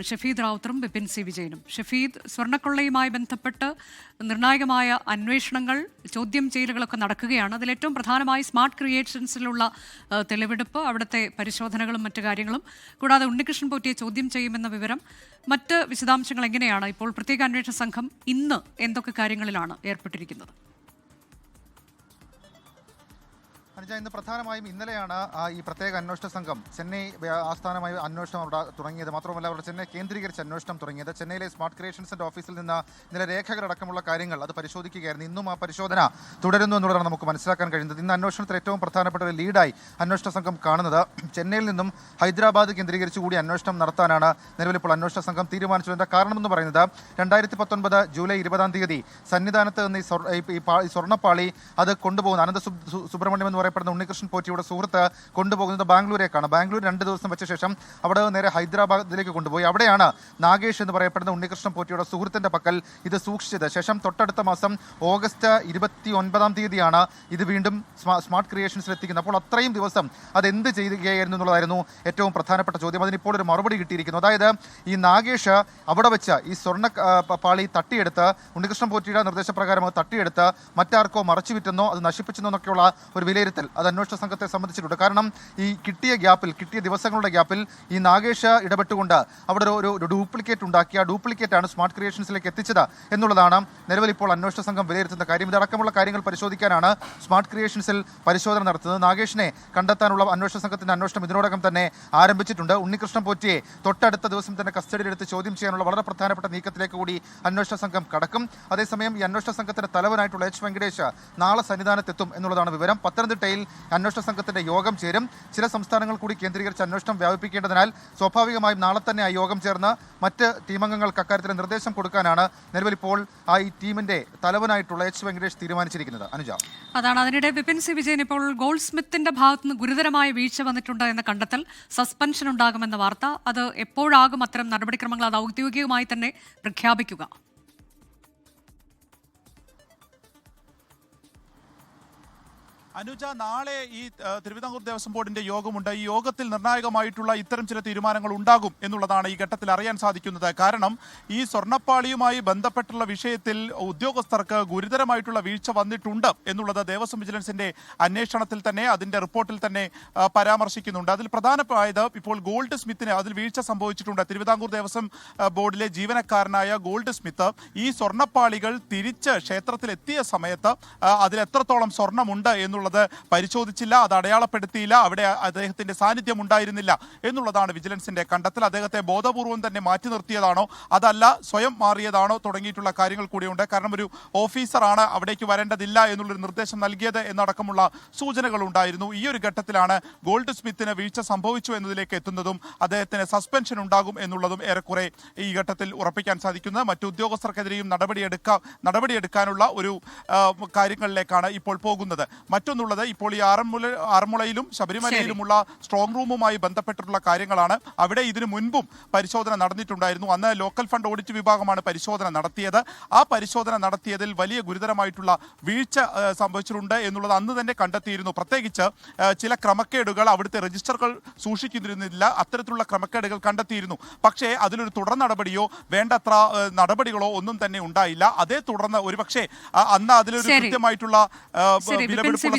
Shafeed റാവുത്തറും Bipin C വിജയനും. ഷഫീദ് സ്വർണക്കൊള്ളയുമായി ബന്ധപ്പെട്ട് നിർണായകമായ അന്വേഷണങ്ങൾ ചോദ്യം ചെയ്യലുകളൊക്കെ നടക്കുകയാണ്. അതിൽ ഏറ്റവും പ്രധാനമായി സ്മാർട്ട് ക്രിയേഷൻസിലുള്ള തെളിവെടുപ്പ് അവിടുത്തെ പരിശോധനകളും മറ്റു കാര്യങ്ങളും. കൂടാതെ ഉണ്ണികൃഷ്ണൻ പോറ്റിയെ ചോദ്യം ചെയ്യുമെന്ന വിവരം. മറ്റ് വിശദാംശങ്ങൾ എങ്ങനെയാണ് ഇപ്പോൾ പ്രത്യേക അന്വേഷണ സംഘം ഇന്ന് എന്തൊക്കെ കാര്യങ്ങളിലാണ് ഏർപ്പെട്ടിരിക്കുന്നത്? അനുജ ഇന്ന് പ്രധാനമായും ഇന്നലെയാണ് ഈ പ്രത്യേക അന്വേഷണ സംഘം ചെന്നൈ ആസ്ഥാനമായി അന്വേഷണം അവിടെ തുടങ്ങിയത്. മാത്രമല്ല അവിടെ ചെന്നൈ കേന്ദ്രീകരിച്ച് അന്വേഷണം തുടങ്ങിയത്. ചെന്നൈയിലെ സ്മാർട്ട് ക്രിയേഷൻസിന്റെ ഓഫീസിൽ നിന്ന് ഇന്നലെ രേഖകളടക്കമുള്ള കാര്യങ്ങൾ അത് പരിശോധിക്കുകയായിരുന്നു. ഇന്നും ആ പരിശോധന തുടരുന്നു എന്നുള്ളതാണ് നമുക്ക് മനസ്സിലാക്കാൻ കഴിയുന്നത്. ഇന്ന് അന്വേഷണത്തിൽ ഏറ്റവും പ്രധാനപ്പെട്ട ഒരു ലീഡായി അന്വേഷണ സംഘം കാണുന്നത് ചെന്നൈയിൽ നിന്നും ഹൈദരാബാദ് കേന്ദ്രീകരിച്ച് കൂടി അന്വേഷണം നടത്താനാണ് നിലവിൽ ഇപ്പോൾ അന്വേഷണ സംഘം തീരുമാനിച്ചതിന്റെ കാരണം എന്ന് പറയുന്നത് രണ്ടായിരത്തി പത്തൊൻപത് ജൂലൈ ഇരുപതാം തീയതി സന്നിധാനത്ത് നിന്ന് ഈ സ്വർ- ഈ- ഈ സ്വർണപ്പാളി അത് കൊണ്ടുപോകുന്ന അനന്ത സുബ്രഹ്മണ്യം എന്ന് പറയപ്പെടുന്ന ഉണ്ണികൃഷ്ണൻ പോറ്റിയുടെ സുഹൃത്ത് കൊണ്ടുപോകുന്നത് ബാംഗ്ലൂരേക്കാണ്. ബാംഗ്ലൂർ രണ്ട് ദിവസം വെച്ച ശേഷം അവിടെ നേരെ ഹൈദരാബാദിലേക്ക് കൊണ്ടുപോയി. അവിടെയാണ് നാഗേഷ് എന്ന് പറയപ്പെടുന്ന ഉണ്ണികൃഷ്ണൻ പോറ്റിയുടെ സുഹൃത്തിന്റെ പക്കൽ ഇത് സൂക്ഷിച്ചത്. ശേഷം തൊട്ടടുത്ത മാസം ഓഗസ്റ്റ് ഇരുപത്തി ഒൻപതാം തീയതിയാണ് ഇത് വീണ്ടും സ്മാർട്ട് ക്രിയേഷൻസിൽ എത്തിക്കുന്നത് അപ്പോൾ അത്രയും ദിവസം അത് എന്ത് ചെയ്യുകയായിരുന്നു എന്നുള്ളതായിരുന്നു ഏറ്റവും പ്രധാനപ്പെട്ട ചോദ്യം. അതിനിപ്പോൾ ഒരു മറുപടി കിട്ടിയിരിക്കുന്നു. അതായത് ഈ നാഗേഷ് അവിടെ വെച്ച് ഈ സ്വർണ പാളി തട്ടിയെടുത്ത് ഉണ്ണികൃഷ്ണൻ പോറ്റിയുടെ നിർദ്ദേശപ്രകാരം അത് തട്ടിയെടുത്ത് മറ്റാർക്കോ മറച്ചു വിറ്റെന്നോ അത് നശിപ്പിച്ചെന്നോ എന്നൊക്കെയുള്ള ഒരു വിലയിരുത്തൽ അത് അന്വേഷണ സംഘത്തെ സംബന്ധിച്ചിട്ടുണ്ട്. കാരണം ഈ കിട്ടിയ ഗ്യാപ്പിൽ കിട്ടിയ ദിവസങ്ങളുടെ ഗ്യാപ്പിൽ ഈ നാഗേഷ് ഇടപെട്ടുകൊണ്ട് അവിടെ ഒരു ഒരു ഡ്യൂപ്ലിക്കേറ്റ് ഉണ്ടാക്കിയ ആ ഡ്യൂപ്ലിക്കേറ്റ് ആണ് സ്മാർട്ട് ക്രിയേഷൻസിലേക്ക് എത്തിച്ചത് എന്നുള്ളതാണ് നിലവിൽ ഇപ്പോൾ അന്വേഷണ സംഘം വിലയിരുത്തുന്ന കാര്യം. ഇതടക്കമുള്ള കാര്യങ്ങൾ പരിശോധിക്കാനാണ് സ്മാർട്ട് ക്രിയേഷൻസിൽ പരിശോധന നടത്തുന്നത്. നാഗേഷിനെ കണ്ടെത്താനുള്ള അന്വേഷണ സംഘത്തിന്റെ അന്വേഷണം ഇതിനോടകം തന്നെ ആരംഭിച്ചിട്ടുണ്ട്. ഉണ്ണികൃഷ്ണൻ പോറ്റിയെ തൊട്ടടുത്ത ദിവസം തന്നെ കസ്റ്റഡിയിലെടുത്ത് ചോദ്യം ചെയ്യാനുള്ള വളരെ പ്രധാനപ്പെട്ട നീക്കത്തിലേക്ക് കൂടി അന്വേഷണ സംഘം കടക്കും. അതേസമയം ഈ അന്വേഷണ സംഘത്തിന്റെ തലവനായിട്ടുള്ള എച്ച് വെങ്കടേഷ് നാളെ സന്നിധാനത്തെത്തും എന്നുള്ളതാണ് വിവരം. പത്തനംതിട്ടയിൽ അന്വേഷണ സംഘത്തിന്റെ യോഗം ചേരും. ചില സംസ്ഥാനങ്ങൾ കൂടി കേന്ദ്രീകരിച്ച് അന്വേഷണം വ്യാപിപ്പിക്കേണ്ടതിനാൽ സ്വാഭാവികമായും നാളെ തന്നെ ആ യോഗം ചേർന്ന് മറ്റ് ടീമംഗങ്ങൾക്ക് അക്കാര്യത്തിൽ നിർദ്ദേശം കൊടുക്കാനാണ് നിലവിൽ ഇപ്പോൾ ആ ഈ ടീമിന്റെ തലവനായിട്ടുള്ള എച്ച് വെങ്കടേഷ് തീരുമാനിച്ചിരിക്കുന്നത്. അനുജ. അതാണ്. അതിനിടെ വിപിൻ സി വിജയൻ ഇപ്പോൾ ഗോൾഡ് സ്മിത്തിന്റെ ഭാഗത്തുനിന്ന് ഗുരുതരമായ വീഴ്ച വന്നിട്ടുണ്ട് എന്ന കണ്ടെത്തൽ സസ്പെൻഷൻ ഉണ്ടാകുമെന്ന വാർത്ത. അത് എപ്പോഴാകും അത്തരം നടപടിക്രമങ്ങൾ അത് ഔദ്യോഗികമായി തന്നെ പ്രഖ്യാപിക്കുക. അനുജ നാളെ ഈ തിരുവിതാംകൂർ ദേവസ്വം ബോർഡിന്റെ യോഗമുണ്ട്. ഈ യോഗത്തിൽ നിർണായകമായിട്ടുള്ള ഇത്തരം ചില തീരുമാനങ്ങൾ ഉണ്ടാകും എന്നുള്ളതാണ് ഈ ഘട്ടത്തിൽ അറിയാൻ സാധിക്കുന്നത്. കാരണം ഈ സ്വർണപ്പാളിയുമായി ബന്ധപ്പെട്ടുള്ള വിഷയത്തിൽ ഉദ്യോഗസ്ഥർക്ക് ഗുരുതരമായിട്ടുള്ള വീഴ്ച വന്നിട്ടുണ്ട് എന്നുള്ളത് ദേവസ്വം വിജിലൻസിന്റെ അന്വേഷണത്തിൽ തന്നെ അതിന്റെ റിപ്പോർട്ടിൽ തന്നെ പരാമർശിക്കുന്നുണ്ട്. അതിൽ പ്രധാനമായത് ഇപ്പോൾ ഗോൾഡ് സ്മിത്തിന് അതിൽ വീഴ്ച സംഭവിച്ചിട്ടുണ്ട്. തിരുവിതാംകൂർ ദേവസ്വം ബോർഡിലെ ജീവനക്കാരനായ ഗോൾഡ് സ്മിത്ത് ഈ സ്വർണപ്പാളികൾ തിരിച്ച് ക്ഷേത്രത്തിൽ എത്തിയ സമയത്ത് അതിൽ എത്രത്തോളം സ്വർണമുണ്ട് എന്നുള്ളത് പരിശോധിച്ചില്ല അത് അടയാളപ്പെടുത്തിയില്ല അവിടെ അദ്ദേഹത്തിന്റെ സാന്നിധ്യം ഉണ്ടായിരുന്നില്ല എന്നുള്ളതാണ് വിജിലൻസിന്റെ കണ്ടെത്തൽ. അദ്ദേഹത്തെ ബോധപൂർവം തന്നെ മാറ്റി നിർത്തിയതാണോ അതല്ല സ്വയം മാറിയതാണോ തുടങ്ങിയിട്ടുള്ള കാര്യങ്ങൾ കൂടിയുണ്ട്. കാരണം ഒരു ഓഫീസറാണ് അവിടേക്ക് വരേണ്ടതില്ല എന്നുള്ളൊരു നിർദ്ദേശം നൽകിയത് എന്നടക്കമുള്ള സൂചനകൾ ഉണ്ടായിരുന്നു. ഈ ഒരു ഘട്ടത്തിലാണ് ഗോൾഡ് സ്മിത്തിന് വീഴ്ച സംഭവിച്ചു എന്നതിലേക്ക് എത്തുന്നതും അദ്ദേഹത്തിന് സസ്പെൻഷൻ ഉണ്ടാകും എന്നുള്ളതും ഏറെക്കുറെ ഈ ഘട്ടത്തിൽ ഉറപ്പിക്കാൻ സാധിക്കുന്നത്. മറ്റു ഉദ്യോഗസ്ഥർക്കെതിരെയും നടപടിയെടുക്കാം നടപടിയെടുക്കാനുള്ള ഒരു കാര്യങ്ങളിലേക്കാണ് ഇപ്പോൾ പോകുന്നത്. മറ്റൊന്നുള്ളത് ഇപ്പോൾ ഈ ആറന്മുല ആറന്മുളയിലും ശബരിമലയിലുമുള്ള സ്ട്രോങ് റൂമുമായി ബന്ധപ്പെട്ടിട്ടുള്ള കാര്യങ്ങളാണ്. അവിടെ ഇതിനു മുൻപും പരിശോധന നടന്നിട്ടുണ്ടായിരുന്നു. അന്ന് ലോക്കൽ ഫണ്ട് ഓഡിറ്റ് വിഭാഗമാണ് പരിശോധന നടത്തിയത്. ആ പരിശോധന നടത്തിയതിൽ വലിയ ഗുരുതരമായിട്ടുള്ള വീഴ്ച സംഭവിച്ചിട്ടുണ്ട് എന്നുള്ളത് അന്ന് തന്നെ കണ്ടെത്തിയിരുന്നു. പ്രത്യേകിച്ച് ചില ക്രമക്കേടുകൾ അവിടുത്തെ രജിസ്റ്ററുകൾ സൂക്ഷിക്കുന്നിരുന്നില്ല അത്തരത്തിലുള്ള ക്രമക്കേടുകൾ കണ്ടെത്തിയിരുന്നു. പക്ഷേ അതിലൊരു തുടർ നടപടിയോ വേണ്ടത്ര നടപടികളോ ഒന്നും തന്നെ ഉണ്ടായില്ല. അതേ തുടർന്ന് ഒരുപക്ഷെ അന്ന് അതിലൊരു. കൃത്യമായിട്ടുള്ള വിലപിടിപ്പുള്ള